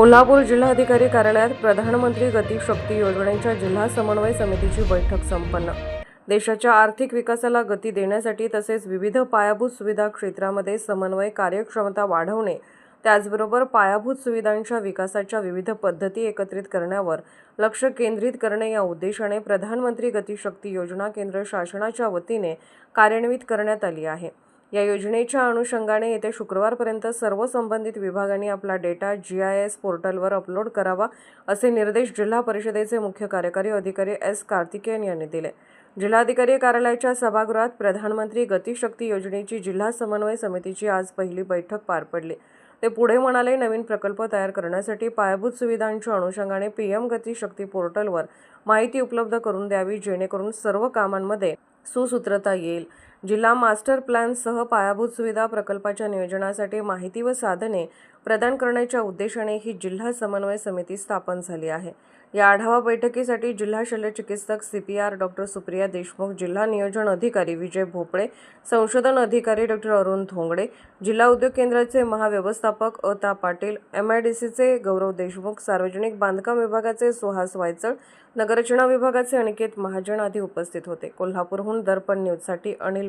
कोल्हापूर जिल्हाधिकारी कार्यालयात प्रधानमंत्री गतीशक्ती योजनेच्या जिल्हा समन्वय समितीची बैठक संपन्न. देशाच्या आर्थिक विकासाला गती देण्यासाठी तसेच विविध पायाभूत सुविधा क्षेत्रामध्ये समन्वय कार्यक्षमता वाढवणे त्याचबरोबर पायाभूत सुविधांच्या विकासाच्या विविध पद्धती एकत्रित करण्यावर लक्ष केंद्रित करणे या उद्देशाने प्रधानमंत्री गतीशक्ती योजना केंद्र शासनाच्या वतीने कार्यान्वित करण्यात आली आहे. या योजनेच्या अनुषंगाने येत्या शुक्रवारपर्यंत सर्व संबंधित विभागांनी आपला डेटा जी आय एस पोर्टलवर अपलोड करावा असे निर्देश जिल्हा परिषदेचे मुख्य कार्यकारी अधिकारी एस कार्तिकेयन यांनी दिले. जिल्हाधिकारी कार्यालयाच्या सभागृहात प्रधानमंत्री गतिशक्ती योजनेची जिल्हा समन्वय समितीची आज पहिली बैठक पार पडली. ते पुढे म्हणाले नवीन प्रकल्प तयार करण्यासाठी पायाभूत सुविधांच्या अनुषंगाने पीएम गती शक्ती पोर्टलवर माहिती उपलब्ध करून द्यावी जेणेकरून सर्व कामांमध्ये सुसूत्रता येईल. जिल्हा मास्टर प्लॅनसह पायाभूत सुविधा प्रकल्पाच्या नियोजनासाठी माहिती व साधने प्रदान करण्याच्या उद्देशाने ही जिल्हा समन्वय समिती स्थापन झाली आहे. या आढावा बैठकीसाठी जिल्हा शल्य चिकित्सक C P R doctor Supriya Deshmukh जिल्हा नियोजन अधिकारी विजय भोपळे संशोधन अधिकारी डॉक्टर अरुण धोंगडे जिल्हा उद्योग केंद्राचे महाव्यवस्थापक अता पाटील एम आय डी सीचे गौरव देशमुख सार्वजनिक बांधकाम विभागाचे सुहास वायचळ नगररचना विभागाचे अनिकेत महाजन आदी उपस्थित होते. कोल्हापूरहून दर्पण न्यूजसाठी अनिल